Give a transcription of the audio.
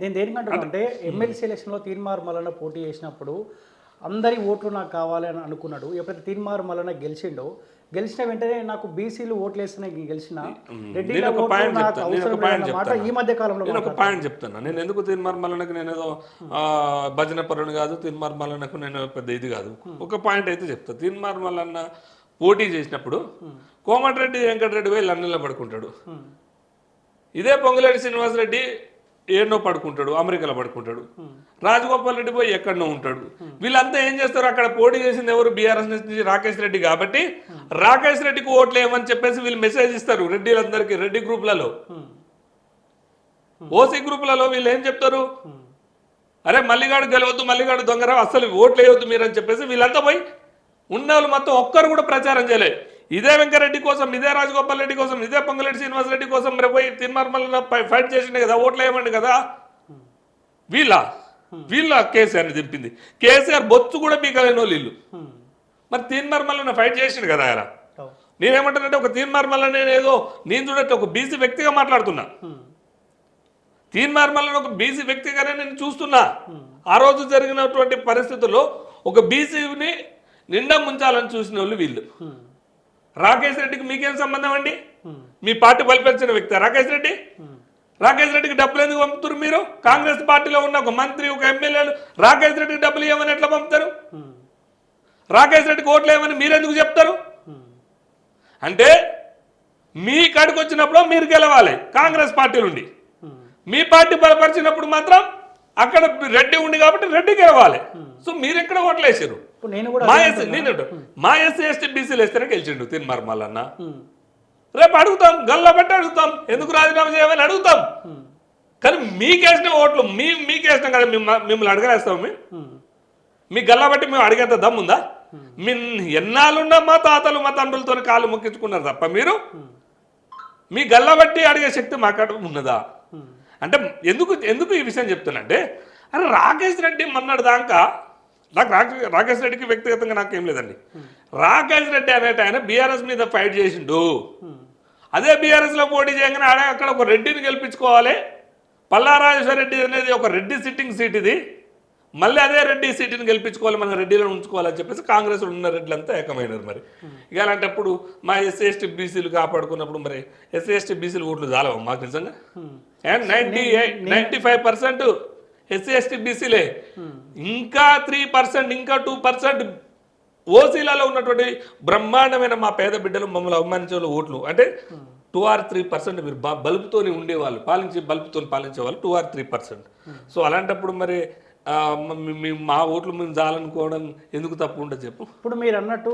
నేను దేనికంటున్నా అంటే ఎమ్మెల్సీ ఎలక్షన్లో తీన్మార్ మల్లన్న పోటీ చేసినప్పుడు అందరి ఓట్లు నాకు కావాలి అని అనుకున్నాడు. ఎప్పుడైతే తీన్మార్ మల్లన్న గెలిచిండో గెలిచిన వెంటనే నాకు బీసీలు ఓట్లు వేస్తున్నాయి గెలిచిన. రెడ్డి ఈ మధ్య కాలంలో నేను ఒక పాయింట్ చెప్తాను. నేను ఎందుకు తిరుమలకి నేను ఏదో ఆ, భజన పరుని కాదు తిరుమలకు నేను పెద్ద ఇది కాదు. ఒక పాయింట్ అయితే చెప్తా. తిరుమలన్న పోటీ చేసినప్పుడు కోమటిరెడ్డి వెంకటరెడ్డి పోయి లండన్లో పడుకుంటాడు. ఇదే పొంగులేటి శ్రీనివాసరెడ్డి ఏడనో పడుకుంటాడు అమెరికాలో పడుకుంటాడు. రాజగోపాల్ రెడ్డి పోయి ఎక్కడనో ఉంటాడు. వీళ్ళంతా ఏం చేస్తారు? అక్కడ పోటీ చేసింది ఎవరు? బీఆర్ఎస్ నుంచి రాకేష్ రెడ్డి కాబట్టి రాకేష్ రెడ్డికి ఓట్లు ఏమని చెప్పేసి వీళ్ళు మెసేజ్ ఇస్తారు రెడ్డిలందరికీ రెడ్డి గ్రూప్లలో. ఓసీ గ్రూపులలో వీళ్ళు ఏం చెప్తారు? అరే మల్లిగాడు గెలవద్దు మల్లిగాడు దొంగరావు అసలు ఓట్లు వేయొద్దు మీరు అని చెప్పేసి వీళ్ళంతా పోయి ఉన్న వాళ్ళు మొత్తం ఒక్కరు కూడా ప్రచారం చేయలేదు ఇదే వెంకరెడ్డి కోసం ఇదే రాజగోపాల్ రెడ్డి కోసం ఇదే పొంగలెడ్డి శ్రీనివాస్ రెడ్డి కోసం రేపు పోయి తిరుమల ఫైట్ చేసిండే కదా ఓట్లు వేయమండి కదా? వీళ్ళ వీళ్ళ కేసీఆర్ని దింపింది. కేసీఆర్ బొత్తు కూడా పీకలేని వాళ్ళు వీళ్ళు. మరి తీన్మార్మల్ని ఫైట్ చేసిండు కదా ఆయన? నేనేమంటానంటే ఒక తీన్మార్మల్ నేను ఏదో నేను చూడట్టు ఒక బీసీ వ్యక్తిగా మాట్లాడుతున్నా. ఉమ్, తీన్మార్మల్ని ఒక బీసీ వ్యక్తిగానే నేను చూస్తున్నా. ఆ రోజు జరిగినటువంటి పరిస్థితుల్లో ఒక బీసీని నిండా ముంచాలని చూసిన వాళ్ళు వీళ్ళు. రాకేష్ రెడ్డికి మీకేం సంబంధం అండి? మీ పార్టీ బలిపించిన వ్యక్తి. రాకేష్ రెడ్డి? రాకేష్ రెడ్డికి డబ్బులు ఎందుకు పంపుతారు మీరు? కాంగ్రెస్ పార్టీలో ఉన్న ఒక మంత్రి ఒక ఎమ్మెల్యేలు రాకేష్ రెడ్డికి డబ్బులు ఇవ్వమని ఎట్లా పంపుతారు? రాకేష్ రెడ్డికి ఓట్లు ఏమని మీరెందుకు చెప్తారు? అంటే మీ కాడికి వచ్చినప్పుడు మీరు గెలవాలి కాంగ్రెస్ పార్టీ నుండి మీ పార్టీ బలపరిచినప్పుడు మాత్రం అక్కడ రెడ్డి ఉంది కాబట్టి రెడ్డి గెలవాలి. సో మీరు ఎక్కడ ఓట్లేసారు నేను కూడా మా ఎస్సీ నేను మా ఎస్సీ ఎస్టీ బీసీలు వేస్తేనే గెలిచిండు. తిన్మార్ మల్లన్న. రేపు అడుగుతాం. గల్లా బట్టి అడుగుతాం. ఎందుకు రాజీనామా చేయమని అడుగుతాం. కానీ మీకేసిన ఓట్లు మీ మీకేసినాం కదా మిమ్మ- మిమ్మల్ని అడగలేస్తాం మీ? గల్లా బట్టి మేము అడిగేంత దమ్ముందా మీ ఎన్నాళ్ళున్నా మా తాతలు మా తండ్రులతో కాళ్ళు మొక్కించుకున్నారు తప్ప మీరు? మీ గల్లా బట్టి అడిగే శక్తి మాకాడ ఉన్నదా? అంటే ఎందుకు ఎందుకు ఈ విషయం చెప్తున్నంటే అరే రాకేష్ రెడ్డి మొన్నటి దాకా నాకు రాకేష్ రాకేష్ రెడ్డికి వ్యక్తిగతంగా నాకు ఏం లేదండి. రాకేష్ రెడ్డి అనేట ఆయన బీఆర్ఎస్ మీద ఫైట్ చేసిండు. అదే బీఆర్ఎస్లో పోటీ చేయగానే ఆడ అక్కడ ఒక రెడ్డిని గెలిపించుకోవాలి. పల్లారాజేశ్వర రెడ్డి అనేది ఒక రెడ్డి సిట్టింగ్ సీట్ ఇది. మళ్ళీ అదే రెడ్డి సీటుని గెలిపించుకోవాలి మన రెడ్డిలో ఉంచుకోవాలని చెప్పేసి కాంగ్రెస్ ఉన్న రెడ్లంతా ఏకమైనారు మరి. ఇక అలాంటప్పుడు మా ఎస్సీ ఎస్టీ బీసీలు కాపాడుకున్నప్పుడు మరి ఎస్సీ ఎస్టీ బీసీలు ఓట్లు చాలవు మాకు నిజంగా? And ninety eight ninety five percent SC ST బీసీలే ఇంకా త్రీ పర్సెంట్ ఇంకా టూ పర్సెంట్ ఓసీలలో ఉన్నటువంటి బ్రహ్మాండమైన మా పేద బిడ్డలు మమ్మల్ని అవమానించే వాళ్ళు ఓట్లు. అంటే టూ ఆర్ త్రీ పర్సెంట్ మీరు బ- బల్బుతోని ఉండేవాళ్ళు పాలించి బల్బుతో పాలించే వాళ్ళు two or three percent so అలాంటప్పుడు మరి మా ఓట్లు మేము చాలనుకోవడం ఎందుకు తప్పు ఉండదు చెప్పు. ఇప్పుడు మీరు అన్నట్టు